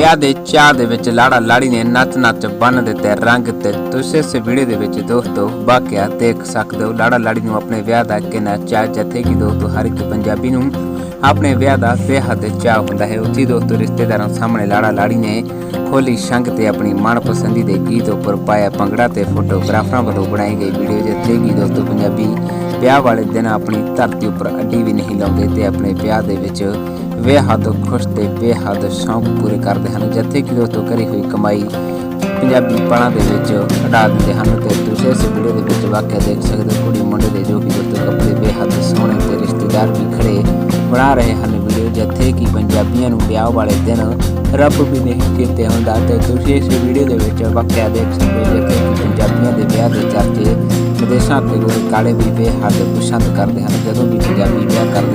ਵਿਆਹ ਦੇ ਚਾਹ ਦੇ ਵਿੱਚ ਲਾੜਾ ਲਾੜੀ ਨੇ ਨੱਚ ਨੱਚ ਬੰਨ ਦਿੱਤੇ, ਰੰਗ ਤੇ ਤੁਸੀਂ ਇਸ ਵੀਡੀਓ ਦੇ ਵਿੱਚ ਦੋਸਤੋ ਵਾਕਿਆ ਦੇਖ ਸਕਦੇ ਹੋ, ਲਾੜਾ ਲਾੜੀ ਨੂੰ ਆਪਣੇ ਵਿਆਹ ਦਾ ਕਿੰਨਾ ਚਾਹ ਜਿੱਥੇ ਕਿ ਦੋਸਤੋ ਹਰ ਇੱਕ ਪੰਜਾਬੀ ਨੂੰ ਆਪਣੇ ਵਿਆਹ ਦਾ ਬੇਹੱਦ ਚਾਹ ਹੁੰਦਾ ਹੈ। ਉੱਥੇ ਦੋਸਤੋ ਰਿਸ਼ਤੇਦਾਰਾਂ ਸਾਹਮਣੇ ਲਾੜਾ ਲਾੜੀ ਨੇ ਖੋਲੀ ਸ਼ੰਗ ਤੇ ਆਪਣੀ ਮਨਪਸੰਦੀ ਦੇ ਗੀਤ ਉੱਪਰ ਪਾਇਆ ਭੰਗੜਾ ਤੇ ਫੋਟੋਗ੍ਰਾਫਰਾਂ ਵੱਲੋਂ ਬਣਾਈ ਗਈ ਵੀਡੀਓ ਜਿੱਥੇ ਕਿ ਦੋਸਤੋ ਪੰਜਾਬੀ ਵਿਆਹ ਵਾਲੇ ਦਿਨ ਆਪਣੀ ਧਰਤੀ ਉੱਪਰ ਅੱਡੀ ਵੀ ਨਹੀਂ ਲਾਉਂਦੇ ਤੇ ਆਪਣੇ ਵਿਆਹ ਦੇ ਵਿੱਚ ਬੇਹੱਦ ਖੁਸ਼ ਤੇ ਬੇਹੱਦ ਸ਼ੌਂਕ ਪੂਰੇ ਕਰਦੇ ਹਨ। ਜਿੱਥੇ ਕਿ ਦੋਸਤੋ ਕਰੀ ਹੋਈ ਕਮਾਈ ਪੰਜਾਬੀ ਪਲਾਂ ਦੇ ਵਿੱਚ ਉਡਾ ਦਿੰਦੇ ਹਨ ਤੇ ਤੁਸੀਂ ਇਸ ਦੇ ਵਿੱਚ ਵਾਕਿਆ ਦੇਖ ਸਕਦੇ ਕੁੜੀ ਮੁੰਡੇ ਦੇ ਜੋ ਕਿ ਦੋਸਤੋ ਕੱਪੜੇ ਬੇਹੱਦ ਸੋਹਣੇ ਤੇ ਰਿਸ਼ਤੇਦਾਰ ਵੀ ਖੜੇ ਬਣਾ ਰਹੇ ਹਨ ਵੀਡੀਓ, ਜਿੱਥੇ ਕਿ ਪੰਜਾਬੀਆਂ ਨੂੰ ਵਿਆਹ ਵਾਲੇ ਦਿਨ ਰੱਬ ਵੀ ਨਹੀਂ ਕੀਤੇ ਹੁੰਦਾ ਤੇ ਤੁਸੀਂ ਇਸ ਵੀਡੀਓ ਦੇ ਵਿੱਚ ਵਾਕਿਆ ਦੇਖ ਸਕਦੇ ਹੋ, ਜਿੱਥੇ ਕਿ ਪੰਜਾਬੀਆਂ ਦੇ ਵਿਆਹ ਦੇ ਚਰਚੇ ਵਿਦੇਸ਼ਾਂ ਤੇ ਗੋਰੇ ਕਾਲੇ ਵੀ ਬੇਹੱਦ ਪਸੰਦ ਕਰਦੇ ਹਨ, ਜਦੋਂ ਵੀ ਪੰਜਾਬੀ ਵਿਆਹ ਕਰਦੇ